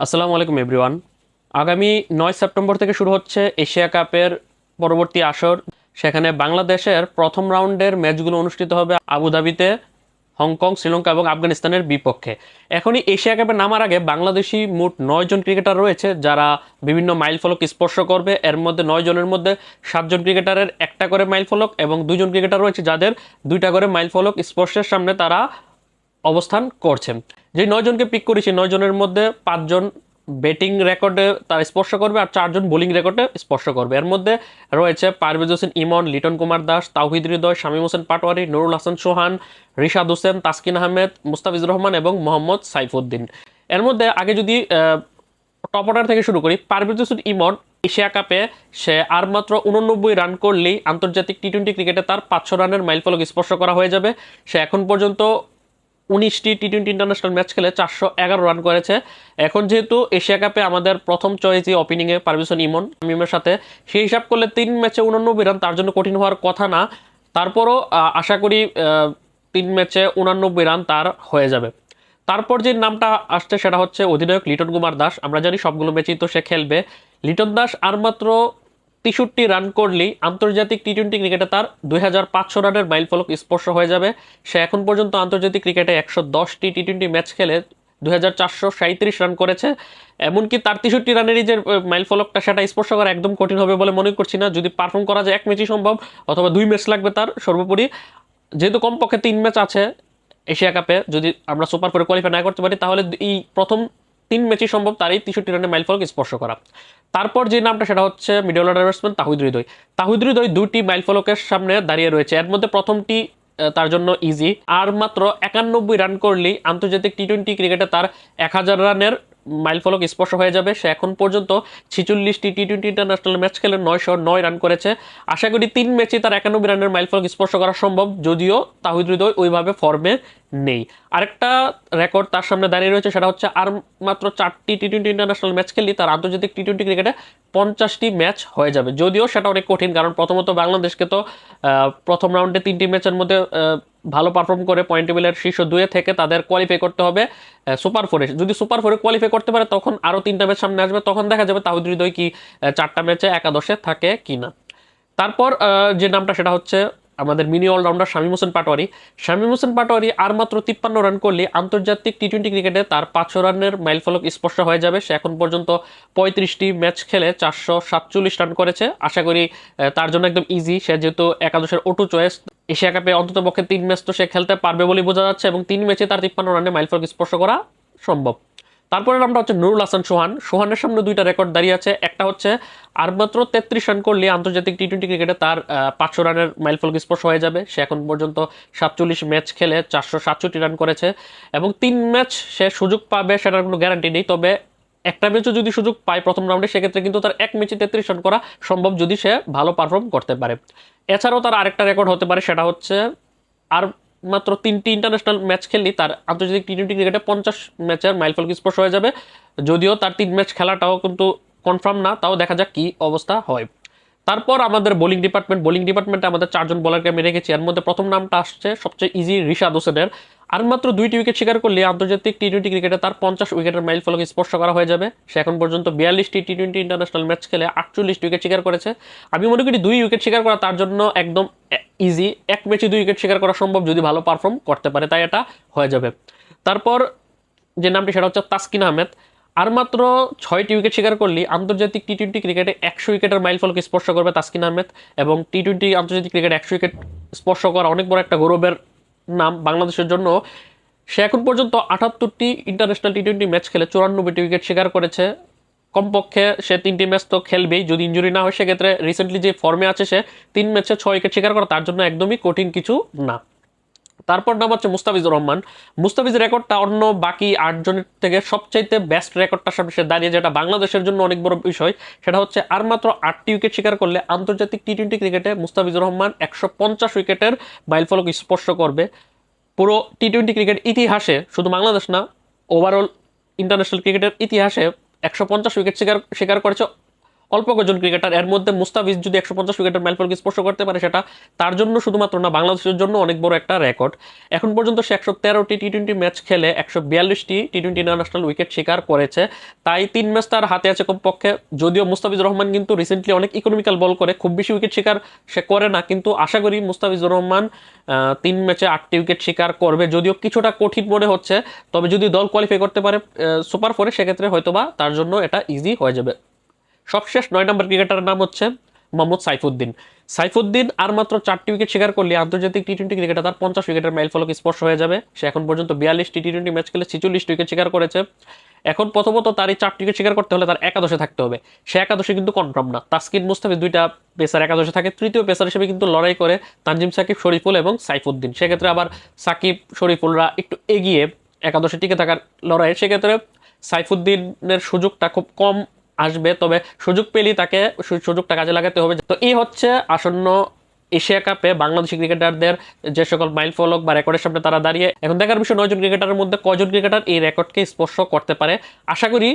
আসসালামু আলাইকুম, এভরিওয়ান। আগামী নয় সেপ্টেম্বর থেকে শুরু হচ্ছে এশিয়া কাপের পরবর্তী আসর। সেখানে বাংলাদেশের প্রথম রাউন্ডের ম্যাচগুলো অনুষ্ঠিত হবে আবুধাবিতে হংকং, শ্রীলঙ্কা এবং আফগানিস্তানের বিপক্ষে। এখনই এশিয়া কাপে নামার আগে বাংলাদেশি মোট নয় জন ক্রিকেটার রয়েছে যারা বিভিন্ন মাইল ফলক স্পর্শ করবে। এর মধ্যে নয় জনের মধ্যে সাতজন ক্রিকেটারের একটা করে মাইল ফলক এবং দুজন ক্রিকেটার রয়েছে যাদের দুইটা করে মাইল ফলক স্পর্শের সামনে তারা অবস্থান করছেন। যে নয়জনকে পিক করেছি, নয় জনের মধ্যে পাঁচজন ব্যাটিং রেকর্ডে তার স্পর্শ করবে আর চারজন বোলিং রেকর্ডে স্পর্শ করবে। এর মধ্যে রয়েছে পারভেজ হোসেন ইমন, লিটন কুমার দাস, তাওহিদ হৃদয়, শামীম হোসেন পাটোয়ারি, নুরুল হাসান সোহান, রিশাদ হোসেন, তাসকিন আহমেদ মুস্তাফিজুর রহমান এবং মোহাম্মদ সাইফুদ্দিন। এর মধ্যে আগে যদি টপ অর্ডার থেকে শুরু করি, পারভেজ হোসেন ইমন এশিয়া কাপে সে আর মাত্র উননব্বই রান করলেই আন্তর্জাতিক টি টোয়েন্টি ক্রিকেটে তার পাঁচশো রানের মাইলফলক স্পর্শ করা হয়ে যাবে। সে এখন পর্যন্ত উনিশটি টি টোয়েন্টি ইন্টারন্যাশনাল ম্যাচ খেলে চারশো এগারো রান করেছে। এখন যেহেতু এশিয়া কাপে আমাদের প্রথম চয়েসই ওপেনিংয়ে পারমিশন ইমন মিমের সাথে। সেই হিসাব করলে তিন ম্যাচে উনানব্বই রান তার জন্য কঠিন হওয়ার কথা না। তারপরও আশা করি তিন ম্যাচে উনানব্বই রান তার হয়ে যাবে। তারপর যে নামটা আসছে সেটা হচ্ছে অধিনায়ক লিটন কুমার দাস। আমরা জানি সবগুলো ম্যাচেই তো সে খেলবে। লিটন দাস আর মাত্র তেষট্টি রান করলেই আন্তর্জাতিক টি টোয়েন্টি ক্রিকেটে তার দুই রানের মাইল ফলক স্পর্শ হয়ে যাবে। সে এখন পর্যন্ত আন্তর্জাতিক ক্রিকেটে একশো দশটি টি টোয়েন্টি ম্যাচ খেলে দুই রান করেছে। এমনকি তার তেষট্টি রানেরই যে মাইল ফলকটা সেটা স্পর্শ করা একদম কঠিন হবে বলে মনে করছি না। যদি পারফর্ম করা যায় এক ম্যাচই সম্ভব, অথবা দুই ম্যাচ লাগবে তার সর্বোপরি। যেহেতু কমপক্ষে তিন ম্যাচ আছে এশিয়া কাপে, যদি আমরা সুপার ফোরে কোয়ালিফাই না করতে পারি, তাহলে এই প্রথম তিন ম্যাচই সম্ভব, তারই তেষট্টি রানের মাইল ফলক স্পর্শ করা। তারপর যে নামটা, সেটা হচ্ছে middle order batsman Towhid Hridoy. Towhid Hridoy দুটি মাইল ফলকের সামনে দাঁড়িয়ে রয়েছে। এর মধ্যে প্রথমটি তার জন্য ইজি আর মাত্র একানব্বই রান করলেই আন্তর্জাতিক টি টোয়েন্টি ক্রিকেটে তার এক হাজার রানের মাইল ফলক স্পর্শ হয়ে যাবে। সে এখন পর্যন্ত ছিচল্লিশটি টি টোয়েন্টি ইন্টারন্যাশনাল ম্যাচ খেলে নয়শো নয় রান করেছে। আশা করি তিন ম্যাচে তার একানব্বই রানের মাইল ফলক স্পর্শ করা সম্ভব। যদিও তাহিদ হৃদয় ওইভাবে ফর্মে নেই। আরেকটা রেকর্ড তার সামনে দাঁড়িয়ে রয়েছে, সেটা হচ্ছে আর মাত্র চারটি টি টোয়েন্টি ইন্টারন্যাশনাল ম্যাচ খেললে, তার আন্তর্জাতিক টি টোয়েন্টি ক্রিকেটে পঞ্চাশটি ম্যাচ হয়ে যাবে। যদিও সেটা অনেক কঠিন, কারণ প্রথমত বাংলাদেশকে তো প্রথম রাউন্ডে তিনটি ম্যাচের মধ্যে ভালো পারফর্ম করে পয়েন্ট টেবিলের শীর্ষ দুয়ে থেকে তাদের কোয়ালিফাই করতে হবে সুপার ফোরে যদি সুপার ফোরে কোয়ালিফাই করতে পারে, তখন আরও তিনটা ম্যাচ সামনে আসবে, তখন দেখা যাবে তাহিদ হৃদয় কি চারটা ম্যাচে একাদশে থাকে কি না তারপর যে নামটা, সেটা হচ্ছে আমাদের mini all rounder Shamim Hossain Patwari. Shamim Hossain Patwari আর মাত্র তিপ্পান্ন রান করলে আন্তর্জাতিক টি টোয়েন্টি ক্রিকেটে তার পাঁচশো রানের মাইল ফলক স্পর্শ হয়ে যাবে। সে এখন পর্যন্ত পঁয়ত্রিশটি ম্যাচ খেলে চারশো সাতচল্লিশ রান করেছে। আশা করি তার জন্য একদম ইজি সে যেহেতু একাদশের ওটু চয়েস এশিয়া কাপে অন্তত পক্ষে তিন ম্যাচ তো সে খেলতে পারবে বলেই বোঝা যাচ্ছে এবং তিন ম্যাচে তার তিপ্পান্ন রানে মাইল ফলক স্পর্শ করা সম্ভব। তারপরে নামটা হচ্ছে নুরুল হাসান সোহান। সোহানের সামনে দুইটা রেকর্ড দাঁড়িয়ে আছে। একটা হচ্ছে আর মাত্র তেত্রিশ রান করলে আন্তর্জাতিক টি টোয়েন্টি ক্রিকেটে তার পাঁচশো রানের মাইল ফলক স্পর্শ হয়ে যাবে। সে এখন পর্যন্ত সাতচল্লিশ ম্যাচ খেলে চারশো সাতষট্টি রান করেছে। এবং তিন ম্যাচ সে সুযোগ পাবে সেটার কোনো গ্যারান্টি নেই। তবে একটা ম্যাচও যদি সুযোগ পায় প্রথম রাউন্ডে সেক্ষেত্রে কিন্তু তার এক ম্যাচে তেত্রিশ রান করা সম্ভব যদি সে ভালো পারফর্ম করতে পারে। এছাড়াও তার আরেকটা রেকর্ড হতে পারে, সেটা হচ্ছে আর মাত্র তিনটি ইন্টারন্যাশনাল ম্যাচ খেলনি তার আন্তর্জাতিক টি টোয়েন্টি ক্রিকেটে পঞ্চাশ ম্যাচের মাইলফলক স্পর্শ হয়ে যাবে। যদিও তার তিন ম্যাচ খেলাটাও কিন্তু কনফার্ম না, তাও দেখা যাক কি অবস্থা হয়। তারপর আমাদের বোলিং ডিপার্টমেন্ট বোলিং ডিপার্টমেন্টে আমাদের চারজন বলারকে আমি রেখেছি। এর মধ্যে প্রথম নামটা আসছে সবচেয়ে ইজি রিশাদ হোসেনের। আর মাত্র দুইটি উইকেট শিকার করলে আন্তর্জাতিক টি টোয়েন্টি ক্রিকেটে তার পঞ্চাশ উইকেটের মাইল ফলক স্পর্শ করা হয়ে যাবে। সে এখন পর্যন্ত বিয়াল্লিশটি টি টোয়েন্টি ইন্টারন্যাশনাল ম্যাচ খেলে আটচল্লিশটি উইকেট শিকার করেছে। আমি মনে করি দুই উইকেট শিকার করা তার জন্য একদম ইজি এক ম্যাচে দুই উইকেট শিকার করা সম্ভব যদি ভালো পারফর্ম করতে পারে, তাই এটা হয়ে যাবে। তারপর যে নামটি সেটা হচ্ছে তাসকিন আহমেদ। আর মাত্র ছয়টি উইকেট শিকার করলে আন্তর্জাতিক টি টোয়েন্টি ক্রিকেটে একশো উইকেটের মাইল ফলক স্পর্শ করবে তাসকিন আহমেদ এবং টি টোয়েন্টি আন্তর্জাতিক ক্রিকেটে একশো উইকেট স্পর্শ করা অনেক বড় একটা গৌরবের নাম বাংলাদেশের জন্য। সে এখন পর্যন্ত আটাত্তরটি ইন্টারন্যাশনাল টি টোয়েন্টি ম্যাচ খেলে চুরানব্বইটি উইকেট শিকার করেছে। কমপক্ষে সে তিনটি ম্যাচ তো খেলবেই, যদি ইঞ্জুরি না হয় সেক্ষেত্রে রিসেন্টলি যে ফর্মে আছে সে, তিন ম্যাচে ছয় উইকেট শিকার করা, তার জন্য একদমই কঠিন কিছু না। তারপর নাম হচ্ছে মুস্তাফিজুর রহমান। মুস্তাফিজের রেকর্ডটা অন্য বাকি আটজনের থেকে সবচাইতে বেস্ট রেকর্ডটার সামনে সে দাঁড়িয়ে, যেটা বাংলাদেশের জন্য অনেক বড় বিষয়, সেটা হচ্ছে আর মাত্র আটটি উইকেট শিকার করলে আন্তর্জাতিক টি টোয়েন্টি ক্রিকেটে মুস্তাফিজুর রহমান একশো পঞ্চাশ উইকেটের মাইলফলক স্পর্শ করবে। পুরো টি টোয়েন্টি ক্রিকেট ইতিহাসে, শুধু বাংলাদেশ না ওভারঅল ইন্টারন্যাশনাল ক্রিকেটের ইতিহাসে একশো পঞ্চাশ উইকেট শিকার শিকার করেছে অল্প কজন ক্রিকেটার, এর মধ্যে মুস্তাফিজ যদি একশো পঞ্চাশ উইকেটের মাইলফলক স্পর্শ করতে পারে, সেটা তার জন্য শুধুমাত্র না, বাংলাদেশের জন্য অনেক বড় একটা রেকর্ড। এখন পর্যন্ত সে একশো তেরোটি টি টোয়েন্টি ম্যাচ খেলে, একশো বিয়াল্লিশটি টি টোয়েন্টি ইন্টারন্যাশনাল উইকেট শিকার করেছে। তাই তিন ম্যাচ তার হাতে আছে কমপক্ষে। যদিও মুস্তাফিজুর রহমান কিন্তু রিসেন্টলি অনেক ইকোনমিক্যাল বল করে, খুব বেশি উইকেট শিকার সে করে না, কিন্তু আশা করি মুস্তাফিজুর রহমান তিন ম্যাচে আটটি উইকেট শিকার করবে। যদিও কিছুটা কঠিন মনে হচ্ছে, তবে যদি দল কোয়ালিফাই করতে পারে সুপার ফোরে সেক্ষেত্রে হয়তোবা তার জন্য এটা ইজি হয়ে যাবে। সবশেষ নয় নম্বর ক্রিকেটারের নাম হচ্ছে মোহাম্মদ সাইফুদ্দিন। সাইফুদ্দিন আর মাত্র চারটি উইকেট শিকার করলে আন্তর্জাতিক টি টোয়েন্টি ক্রিকেটে তার পঞ্চাশ উইকেটের মাইল ফলক স্পর্শ হয়ে যাবে। সে এখন পর্যন্ত বিয়াল্লিশটি টি টোয়েন্টি ম্যাচ খেলে ছিচল্লিশটি উইকেট শিকার করেছে। এখন প্রথমত তার এই চারটি উইকেট শিকার করতে হলে তার একাদশে থাকতে হবে। সে একাদশে কিন্তু কনফার্ম না। তাসকিন মুস্তাফিজ দুইটা পেসার একাদশে থাকে। তৃতীয় পেসার হিসেবে কিন্তু লড়াই করে তানজিম সাকিব, শরীফুল এবং সাইফুদ্দিন। সেক্ষেত্রে আবার সাকিব, শরীফুলরা একটু এগিয়ে একাদশে টিকে থাকার লড়াই সেক্ষেত্রে সাইফুদ্দিনের সুযোগটা খুব কম আসবে, তবে সুযোগ পেলেই তাকে সুযোগটা কাজে লাগাতে হবে। তো এই হচ্ছে আসন্ন এশিয়া কাপে বাংলাদেশি ক্রিকেটারদের যে সকল মাইল ফলক বা রেকর্ডের সামনে তারা দাঁড়িয়ে, এখন দেখার বিষয় নয়জন ক্রিকেটারের মধ্যে কজন ক্রিকেটার এই রেকর্ডকে স্পর্শ করতে পারে। আশা করি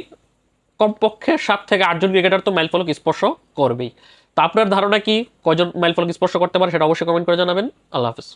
কমপক্ষে সাত থেকে আটজন ক্রিকেটার তো মাইল ফলক স্পর্শ করবেই। তো আপনার ধারণা কি? কজন মাইল ফলক স্পর্শ করতে পারে সেটা অবশ্যই কমেন্ট করে জানাবেন। আল্লাহ হাফিজ।